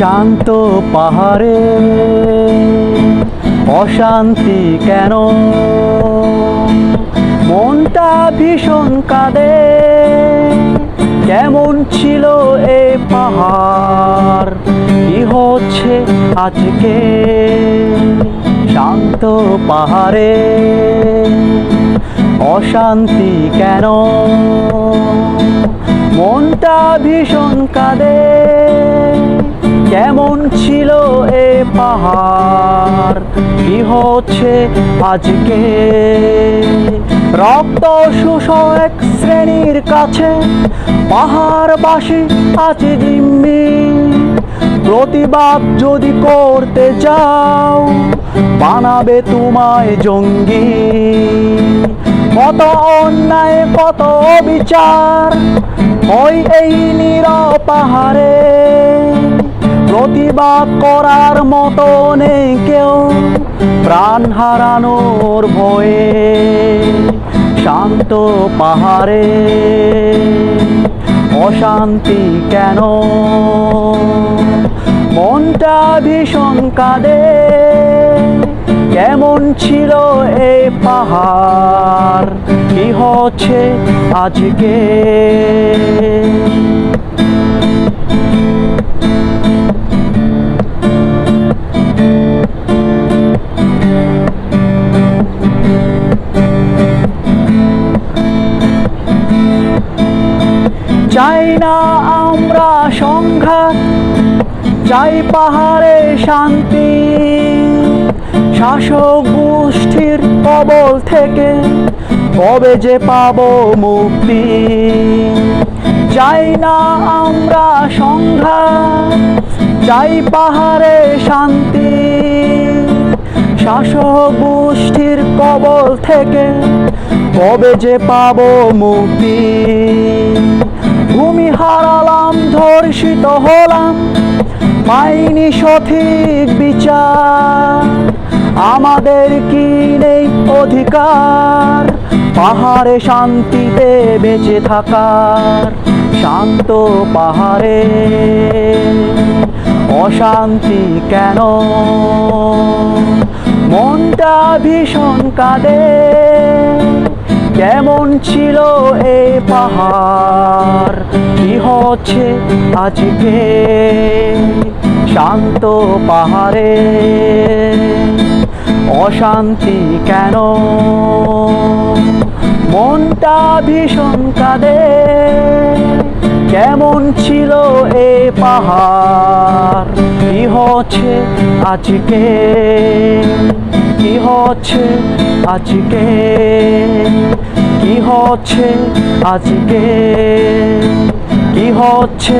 শান্ত পাহাড়ে, অশান্তি কেন? মনটা ভীষণ কাঁদে, কেমন ছিল এই পাহাড়? কি হচ্ছে আজকে? শান্ত পাহাড়ে, অশান্তি কেন? মনটা ভীষণ কাঁদে কেমন ছিল এ পাহাড়? কি হচ্ছে আজকে? রক্ত শুষ এক শ্রেণির কাছে, পাহাড়বাসী আছে জিম্মি। প্রতিবাদ যদি করতে চাও, বানাবে তোমায় জঙ্গি। কত অন্যায়, কত বিচার ওই এই নীরব পাহাড়ে। প্রতিবাদ করার মতো নেই কেউ। প্রাণ হারানোর ভয়ে শান্ত পাহাড়ে অশান্তি কেন? মনটা ভীষণ কাঁদে। কেমন ছিল এই পাহাড়? কি হচ্ছে আজকে? চাই না আমরা সংঘাত চাই পাহাড়ে শান্তি। শাসক গোষ্ঠীর কবল থেকে কবে যে পাব মুক্তি? চাই না আমরা সংঘাত চাই পাহাড়ে শান্তি। শাসক গোষ্ঠীর কবল থেকে কবে যে পাবো মুক্তি? ভূমি হারালাম, ধর্ষিত হলাম। পাইনি সঠিক বিচার। আমাদের কি নেই অধিকার? পাহাড়ে শান্তিতে বেঁচে থাকার শান্ত পাহাড়ে। অশান্তি কেন? মনটা ভীষণ কাঁদে। কেমন ছিল এই পাহাড়? কি হচ্ছে আজকে? শান্ত পাহাড়ে অশান্তি কেন? মনটা ভীষণ কাঁদে। কেমন ছিল এ পাহাড়? কি হচ্ছে আজকে? কি হচ্ছে আজকে? কি হচ্ছে আজকে? কি হচ্ছে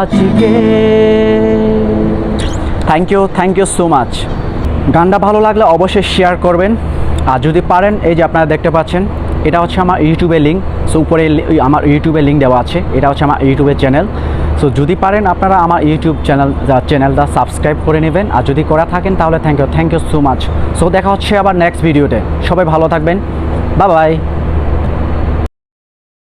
আজকে? Thank you thank you so much গানটা ভালো লাগলে অবশ্যই শেয়ার করবেন। আর যদি পারেন, এই যে আপনারা দেখতে পাচ্ছেন, এটা হচ্ছে আমার ইউটিউবের লিঙ্ক সো উপরে আমার ইউটিউবের লিঙ্ক দেওয়া আছে। এটা হচ্ছে আমার ইউটিউবের চ্যানেল সো যদি পারেন, আপনারা আমার ইউটিউব চ্যানেল চ্যানেলটা সাবস্ক্রাইব করে নেবেন। আর যদি করা থাকেন, তাহলে thank you thank you so much so দেখা হচ্ছে আবার নেক্সট ভিডিওতে সবাই ভালো থাকবেন। বা বাই